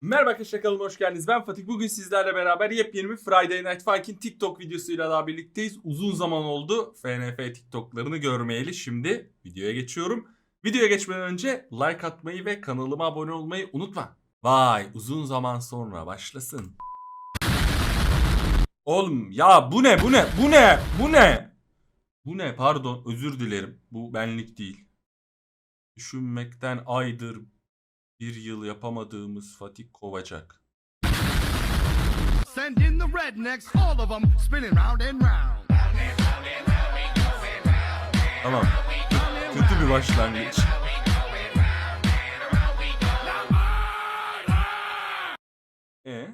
Merhaba arkadaşlar kanalıma hoş geldiniz. Ben Fatih. Bugün sizlerle beraber yepyeni bir Friday Night Funkin' TikTok videosuyla daha birlikteyiz. Uzun zaman oldu FNF TikTok'larını görmeyeli. Şimdi videoya geçiyorum. Videoya geçmeden önce like atmayı ve kanalıma abone olmayı unutma. Vay uzun zaman sonra başlasın. Oğlum ya bu ne bu ne bu ne bu ne? Bu ne pardon özür dilerim. Bu benlik değil. Düşünmekten aydır bir yıl yapamadığımız Fatih Kovacak. Send in the rednecks, all of them spinning round and round. Tamam. Kötü bir başlangıç. E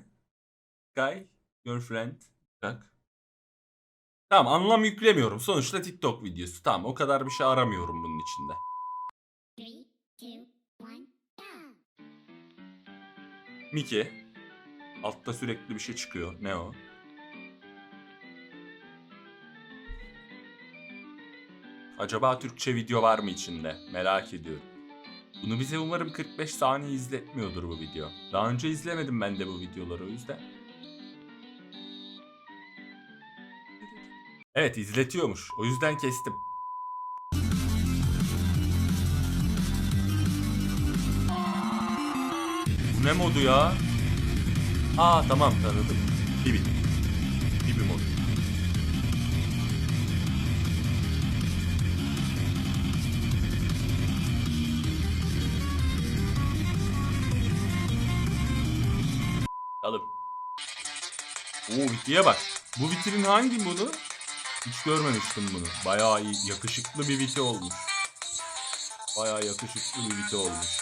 Guy, girlfriend, tak. Tamam anlam yüklemiyorum. Sonuçta TikTok videosu. Tamam o kadar bir şey aramıyorum bunun içinde. Miki. Altta sürekli bir şey çıkıyor. Ne o? Acaba Türkçe video var mı içinde? Merak ediyorum. Bunu bize umarım 45 saniye izletmiyordur bu video. Daha önce izlemedim ben de bu videoları o yüzden. Evet izletiyormuş. O yüzden kestim. Ne modu ya? Aa tamam tanıdım. Bibi. Bibi modu. Alım. Oo Viti'ye bak. Bu Viti'nin hangi modu? Hiç görmemiştim bunu. Bayağı iyi. Yakışıklı bir Viti olmuş. Bayağı yakışıklı bir Viti olmuş.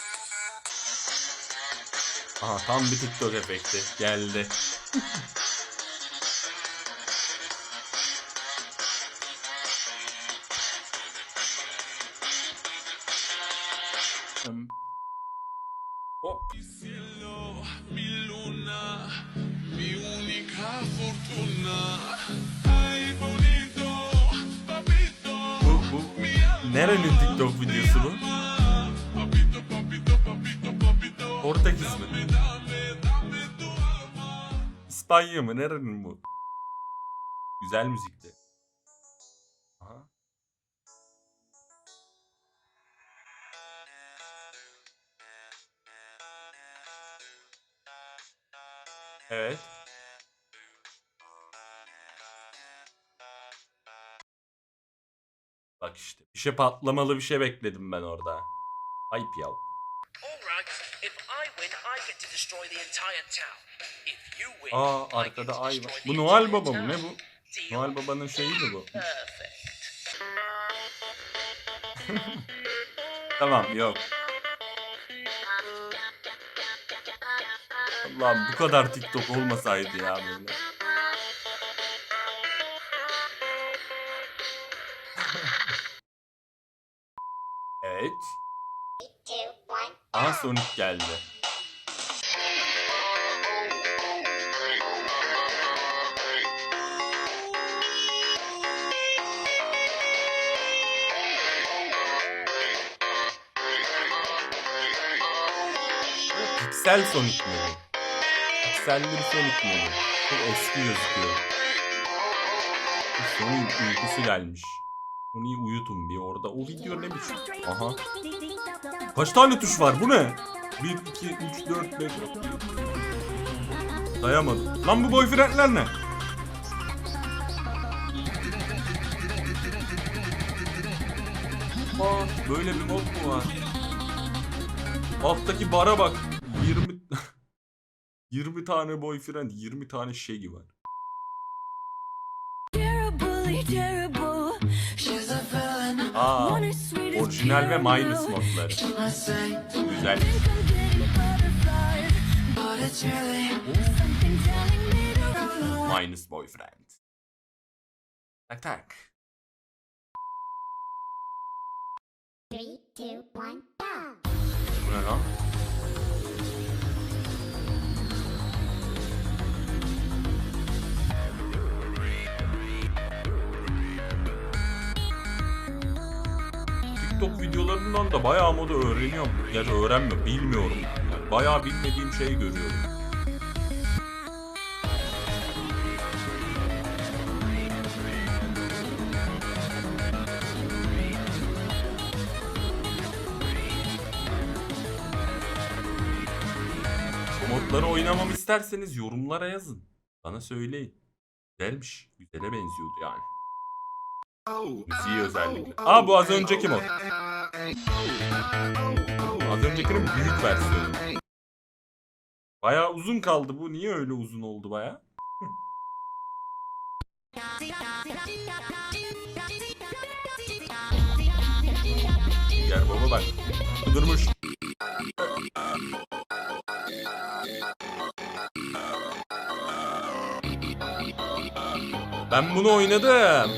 Aha tam bir TikTok efekti. Geldi. Hop. nerenin TikTok videosu İspanya mı? Nerenin bu? Güzel müzikti. Aha. Evet. Bak işte. Bir şey patlamalı bir şey bekledim ben orada. Ayıp ya. Alright, if I win, I get to destroy the entire town. If you win, Aa arkada ay var. Bu Noel Baba mı? Ne bu? Noel Baba'nın şeyi mi bu? Perfect. Tamam yok. Allah'ım bu kadar TikTok olmasaydı ya böyle. evet. Aha Sonic geldi. Piksel Sonic mi bu? Pikselli bir Sonic mi bu? Çok eski gözüküyor. Sonic'in uykusu gelmiş. Sonic'i uyutun bir orada. O video ne biçim? Aha. Kaç tane tuş var? Bu ne? 1, 2, 3, 4, 5, Dayamadım. Lan bu boyfriendler ne? Aa, böyle bir mod mu var? Alttaki bara bak. 20 20 tane boyfriend, 20 tane şey var. Aa, orijinal ve minus modları. Güzel. Minus boyfriend. Tak tak. three, two, one, go! Bu ne lan? TikTok videolarından da bayağı moda öğreniyorum. Yani öğrenmiyorum, bilmiyorum. Yani bayağı bilmediğim şey görüyorum. Modları oynamamı isterseniz yorumlara yazın. Bana söyleyin. Güzelmiş. Güzele benziyordu yani. Müziği özellikle. Aa bu az önceki mod. Az öncekinin büyük versiyonu. Bayağı uzun kaldı bu. Niye öyle uzun oldu bayağı? Gel baba bak. Durmuş. Ben bunu oynadım.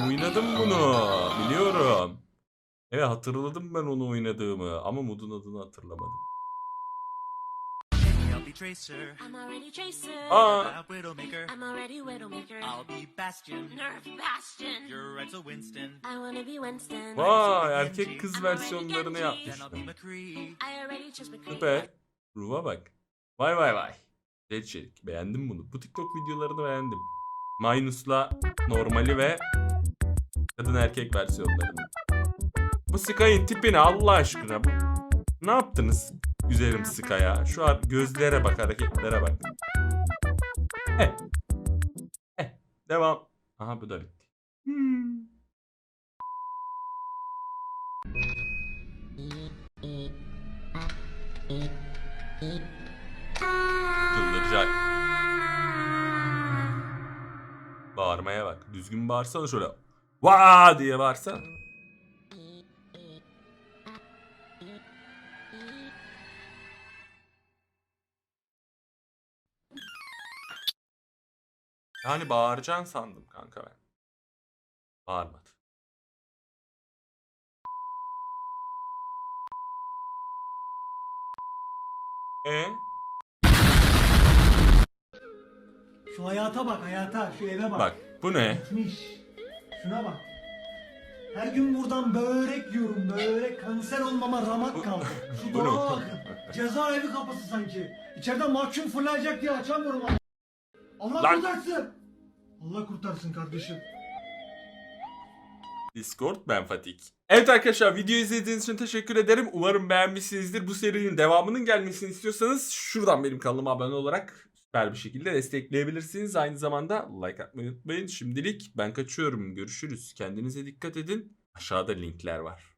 Oynadım bunu. Biliyorum. Evet hatırladım ben onu oynadığımı ama modun adını hatırlamadım. I'll be Tracer. I'm already Tracer. Aa I'm Widowmaker. I'm already Widowmaker. I'll be Bastion. Nerf Bastion. You're right to Winston. I wanna be Winston. vay erkek kız versiyonlarını Then I'll be yapmışlar. McCree. I already chose McCree. Süper. Ruh'a bak. Vay vay vay. Güzel içerik. Beğendim bunu. Bu TikTok videolarını beğendim. Minus'la normali ve kadın erkek versiyonlarını. Bu Sky'ın tipini Allah aşkına bu. Ne yaptınız güzelim Sky'a? Şu an gözlere bak, hareketlere bak. Eh. Eh. Devam. Aha bu da bitti. Hmm. Bağırmaya bak. Düzgün bağırsana şöyle. Vaa diye bağırsana. Yani bağıracaksın sandım kanka ben. Bağırmadı. E Şu hayata bak hayata, şu eve bak. bak bu ne? Bitmiş. Şuna bak. Her gün buradan börek yiyorum, börek. Kanser olmama ramak kaldı. Şu dolaba bakın. Cezaevi kapısı sanki. İçeriden mahkum fırlayacak diye açamıyorum. Allah Lan. kurtarsın. Allah kurtarsın kardeşim. Discord ben Fatik. Evet arkadaşlar video izlediğiniz için teşekkür ederim. Umarım beğenmişsinizdir. Bu serinin devamının gelmesini istiyorsanız şuradan benim kanalıma abone olarak süper bir şekilde destekleyebilirsiniz. Aynı zamanda like atmayı unutmayın. Şimdilik ben kaçıyorum. Görüşürüz. Kendinize dikkat edin. Aşağıda linkler var.